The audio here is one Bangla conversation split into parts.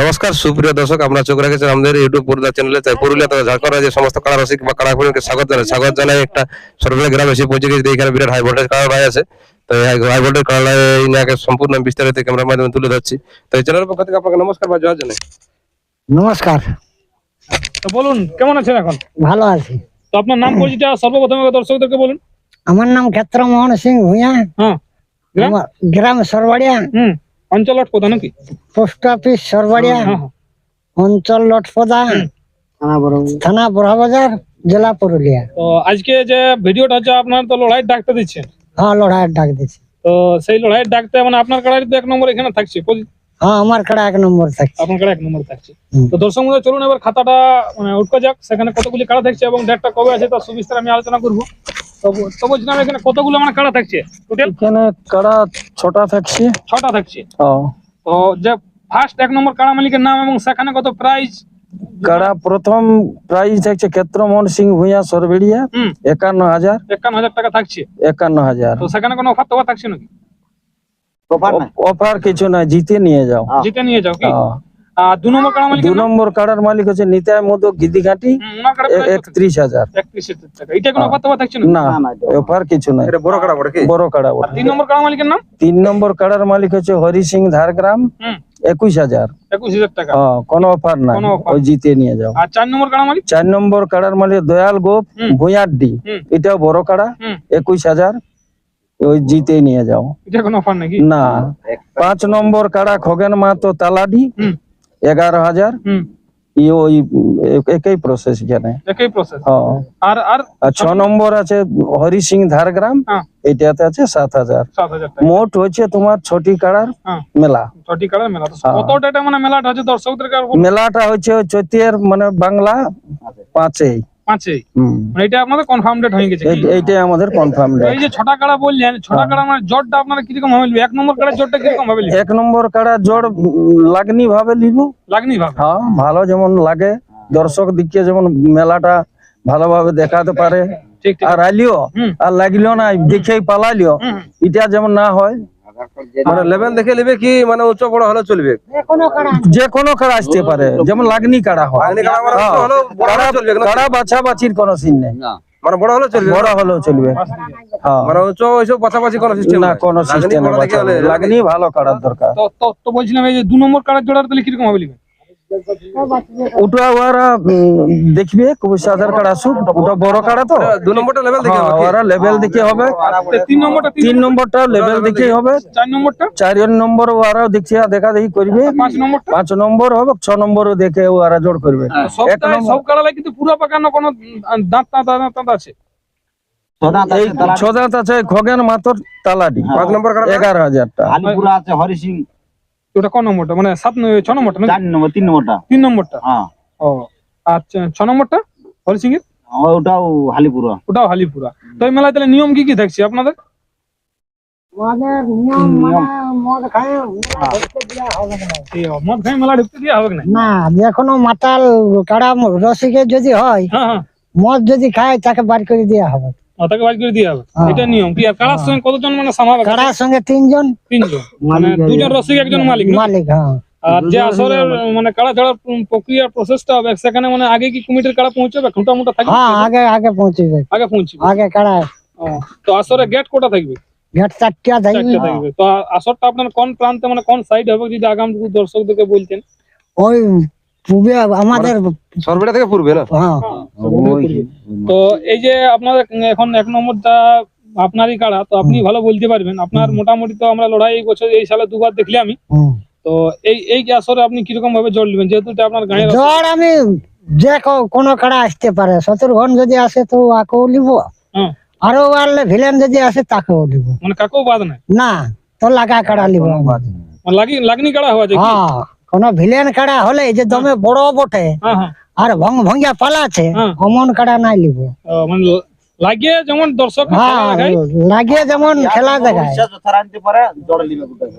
নমস্কার সুপ্রিয় দর্শক আমরা চোখ রেখেছেন আমাদের ইউটিউব পুরুলিয়া চ্যানেলে তাই পুরুলিয়া তথা ঝাড়খণ্ড রাজ্যের সমস্ত কাড়া রসিক বা কাড়া প্রেমীকে স্বাগত জানাই। স্বাগত জানাই একটা সরকারি গ্রামে এসে পৌঁছে গেছি এখানে বিরাট হাই ভোল্টেজ কাড়া ভাই আছে। তো হাই ভোল্টেজ কাড়া ইনাকে সম্পূর্ণ বিস্তারিত ক্যামেরার মাধ্যমে তুলে ধরছি। তো এই চ্যানেলের পক্ষ থেকে আপনাকে নমস্কার বা জয় জানাই। নমস্কার। তো বলুন কেমন আছেন এখন? ভালো আছি। তো আপনার নাম পরিচিত সর্বপ্রথমে দর্শকদেরকে বলুন। আমার নাম ক্ষেত্রমোহন সিং ভূঁইয়া। হ্যাঁ গ্রাম সরবাড়িয়া। হুম। অঞ্চল লটপদা নাকি? পোস্ট অফিস সরবাড়িয়া অঞ্চল লটপদা থানা বড়াবাজার। জেলা পুরুলিয়া। তো আজকে যে ভিডিওটা হচ্ছে আপনার তো লড়াই ডাকতে দিচ্ছেন। হ্যাঁ লড়াইয়ের ডাক দিচ্ছে। তো সেই লড়াই ডাকতে মানে আপনার কাড়াই তো এক নম্বর এখানে থাকছে। হ্যাঁ আমার কাড়া এক নম্বর থাকছে। আপনার কাড়া এক নম্বর থাকছে। তো দর্শক চলুন এবার খাতাটা মানে উঠকা যাক। সেখানে কতগুলি কাড়া থাকছে এবং ডেটটা কবে আছে তার সুবিস্তার আমি আলোচনা করব। তো তো বলছিলাম এখানে কতগুলো মানে কাড়া থাকছে? টোটাল এখানে কাড়া ছটা থাকছে। ছটা থাকছে? ও। তো যে ফার্স্ট এক নম্বর কাড়া মালিকের নাম এবং সেখানে কত প্রাইস কাড়া প্রথম প্রাইজ থাকছে ক্ষেত্রমোহন সিং ভূঁইয়া সরবেড়িয়া। হুম। একান্ন হাজার। একান্ন হাজার টাকা থাকছে। একান্ন হাজার। তো সেখানে কোনো অফার টফার থাকছে নাকি? অফার কিছু না জিতে নিয়ে যাও। জিতে নিয়ে যাও কি? হ্যাঁ। দু নম্বর কাড়া মালিক দু নম্বর কাড়ার মালিক হচ্ছে নিতাই মধু গিদিঘাটি একত্রিশ হাজার। এটা কোনো অফার থাকছে না? না অফার কিছু নাই। বড় কাড়া বড় বড় কাড়া আর তিন নম্বর কাড়া মালিকের নাম? তিন নম্বর কাড়ার মালিক হচ্ছে হরি সিং ঝাড়গ্রাম একুশ হাজার। একুশ হাজার টাকা। হ্যাঁ কোনো অফার নাই ওই জিতে নিয়ে যাও। আর চার নম্বর কাড়া মালিক? চার নম্বর কাড়ার মালিক দয়াল গোপ হুম। ভূঁয়ারডি এটাও বড় কাড়া একুশ হাজার। ওই জিতে নিয়ে যাও। এটা কোনো অফার নাকি? না। পাঁচ নম্বর কাড়া খগেন মাহাতো তালাডি এগারো হাজার। হুম। ওই একই প্রসেস এখানে। একই প্রসেস। আর ছ নম্বর আছে হরি সিং ঝাড়গ্রাম হ্যাঁ। এটাতে আছে সাত হাজার। মোট হচ্ছে তোমার ছটি কাড়ার হ্যাঁ। মেলা। ছটি কাড়ার মেলা। তো হ্যাঁ। মানে মেলাটা হচ্ছে মেলাটা হচ্ছে চৈতের মানে বাংলা পাঁচেই। মানে এটা আপনাদের হয়ে গেছে এইটাই আমাদের কনফার্ম এই যে ছটা কাড়া বললেন ছটা কাড়া মানে জটটা আপনারা কীরকম ভাবে এক নম্বর কাড়া জটটা কীরকম ভাবে? এক নম্বর কাড়া লাগনি ভাবে নিব লাগনি ভাবে? হ্যাঁ ভালো যেমন লাগে। দর্শক দিকে যেমন মেলাটা ভালোভাবে দেখাতে পারে। আর আইলিও। আর লাগলিও না দেখেই হুম, হুম। এটা যেমন না হয় মানে লেভেল দেখে নেবে কি মানে উচ্চ বড় হলে চলবে। যে কোনো কাড়া আসতে পারে যেমন লাগনি কাড়া হয়। কাড়া হলেও বাছা বাছির কোনো সিন নেই। মানে বড় হলে চলবে। বড় হলেও চলবে। হ্যাঁ। মানে উচ্চ ওইসব পাশাপাশি কোনো সিস্টেম না কোনো সিস্টেম লাগনি ভালো কাড়ার দরকার। তো বলছিলাম এই যে দু নম্বর কাড়ার জোড়ার তাহলে কীরকম হবে ওটা ওরা দেখবে কুবিশ আধার কার্ড আসুক ওটা বড় কাড়া তো। দু নম্বরটা লেভেল দেখে হ্যাঁ, হবে ওরা লেভেল দেখে হবে। তিন নম্বরটা তিন নম্বরটা লেভেল দেখে হবে। চার নম্বরটা? চার নম্বর ওরা দেখিয়া দেখা দেখি করবে। পাঁচ নম্বরটা? পাঁচ নম্বর হবে ছ নম্বরও দেখে ওরা জোর করবে। এক নম্বর- সব কাড়ালাই কিন্তু পুরো পাকানো কোনো দাঁত দাঁত দাঁত আছে। ছদাত আছে খগেন মাতর তালাডি। পাঁচ নম্বর কাড়া এগারো হাজারটা। আলিপুরা আছে হরি সিং ওটা কোন নম্বরটা? মানে সাত ছ নম্বরটা চার নম্বর তিন নম্বরটা। তিন নম্বরটা? হ্যাঁ। ও আচ্ছা ছ নম্বরটা? হরি এর ওটাও হালিপুরা। ওটাও হালিপুরা। তো এই মেলায় তাহলে নিয়ম কি কি থাকছে আপনাদের? আমাদের নিয়ম মানে মদ খায় ধরতে দেয়া হবে না। এই মদ খাই মেলা ঢুকতে দিয়ে হবে না? না যে মাতাল কাড়া রসিকের যদি হয় হ্যাঁ হ্যাঁ। মদ যদি খায় তাকে বার করে দেওয়া হবে। তাকে বাজ করে দিয়ে হবে। হ্যাঁ। এটা নিয়ম। কি আর কারার সঙ্গে কতজন মানে সামাবে কাড়ার সঙ্গে তিনজন। তিনজন। মানে দুজন রসিক একজন মালিক মালিক হ্যাঁ। আর যে আসরের মানে কাড়া ছাড়ার প্রক্রিয়া প্রসেসটা হবে সেখানে মানে আগে কি কমিটির কাড়া পৌঁছবে? খুঁটা মুটা থাকবে? হ্যাঁ আগে আগে পৌঁছবে। আগে পৌঁছবে। আগে কাড়া তো আসরে গেট কোটা থাকবে? ঘাট চারটিয়া থাকবে। তো আসরটা আপনার কোন প্রান্তে মানে কোন সাইড হবে যদি আগাম দর্শকদেরকে বলতেন? ওই পূবে আমাদের সরবেটা থেকে পূর্বে না? হ্যাঁ। তো এই যে আপনাদের এখন এক নম্বরটা আপনারই কাড়া তো আপনি ভালো বলতে পারবেন। আপনার মোটামুটি তো আমরা লড়াই এই বছর এই সালে দুবার দেখলি আমি। তো এই এই আসরে আপনি কীরকম ভাবে জল দিবেন? যেহেতু এটা আপনার আসর। আমি যে কোনো কাড়া আসতে পারে। শত্রুঘন যদি আসে তো আকেও নিব। হ্যাঁ। আরও বাড়লে ভিলেন যদি আসে তাকেও নিব মানে কাকেও বাদ নাই? না তো লাগা কাড়া নিব মানে লাগি লাগনি কাড়া হওয়া যায় হ্যাঁ। কোন ভিলেন কাড়া হলে যে দমে বড় বটে হ্যাঁ হ্যাঁ। আর ভং ভঙ্গিয়া পালা আছে অমন কাড়া নাই ও, মানে লাগিয়ে যেমন দর্শক হ্যাঁ লাগিয়ে যেমন খেলা দেখায়।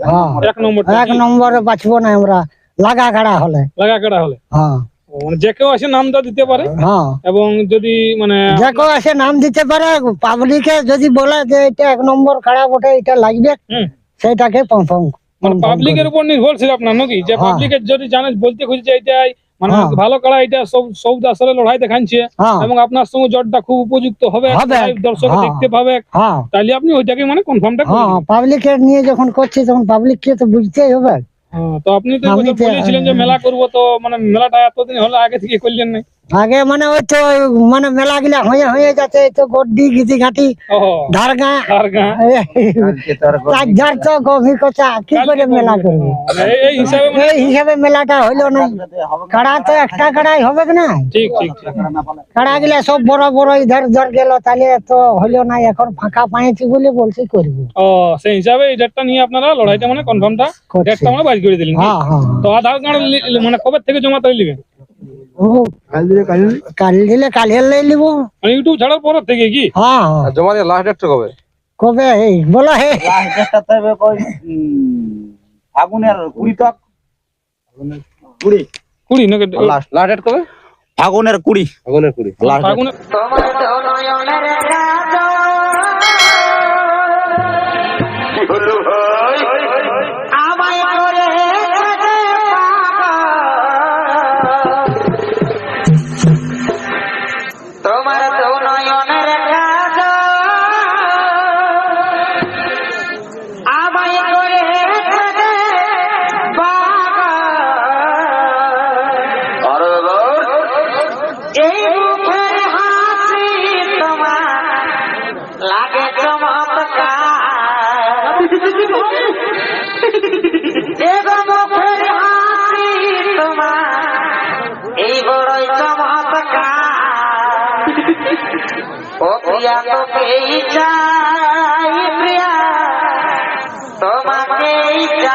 হ্যাঁ। এক নম্বর এক নম্বরে বাঁচবো না আমরা লাগা কাড়া হলে। লাগা কাড়া হলে। হ্যাঁ। মানে যে কেউ আসে নামটা দিতে পারে। হ্যাঁ। এবং যদি মানে যে কেউ এসে নাম দিতে পারে পাবলিকে যদি বলে যে এটা এক নম্বর কাড়া বটে এটা লাগবে হুম। সেটাকে কনফার্ম মানে পাবলিকের উপর নির্ভরশীল আপনার নাকি? যে হ্যাঁ। পাবলিকের যদি জানে বলতে খুঁজছে এটাই মানে হ্যাঁ। ভালো কাড়া এটা সব সব আসলে লড়াই দেখাচ্ছে হ্যাঁ। এবং আপনার সঙ্গে জটটা খুব উপযুক্ত হবে। দর্শক হ্যাঁ। দেখতে পাবে। হ্যাঁ। তাহলে আপনি ওইটাকে মানে কনফার্মটা করে হ্যাঁ পাবলিকের নিয়ে যখন করছি তখন পাবলিককে তো বুঝতেই হবে। হ্যাঁ, তো আপনি তো তো- বলেছিলেন যে মেলা করব তো মানে মেলাটা এতদিন হলো আগে থেকে করলেন না আগে মানে ওই তো মানে মেলা গিলা হয়ে হয়ে যাচ্ছে তো গড্ডি গিজি ঘাটি ধারগা। চার তো গভীর কথা কি করে মেলা করব? মানে এই- হিসাবে এই হিসাবে মেলাটা হইল না কাড়া তো একটা কাড়াই হবে না ঠিক ঠিক ঠিক। কাড়া গিলা সব বড় বড় ইধার ধর গেল তাহলে তো হইল না এখন ফাঁকা পাইছি বলে বলছি করব। ও সেই হিসাবে এই ডেটটা নিয়ে আপনারা লড়াইটা মানে কনফার্মটা। ডেটটা মানে বাড়ি করে দিলেন হ্যাঁ হ্যাঁ তো আধার কার্ড মানে কবে থেকে জমা করে নেবেন ও কাল দিলে কাল নিব মানে ইউটিউব ছাড়ার পর থেকে কি? হ্যাঁ। হ্যাঁ। জমা দিয়ে লাস্ট ডেটটা কবে? কবে? এই বলো হে। লাস্ট ডেটটা তো হবে ওই ফাগুনের কুড়ি তক কুড়ি। কুড়ি নাকি? লাস্ট লাস্ট ডেট কবে? ফাগুনের কুড়ি। আগুনের কুড়ি লাস্ট ফাগুনে তোমার লাগে চমৎকার হাসি তোমার এই বড়ই চমৎকার। ও প্রিয়া তোকেই চাই প্রিয়া তোমাকেই চাই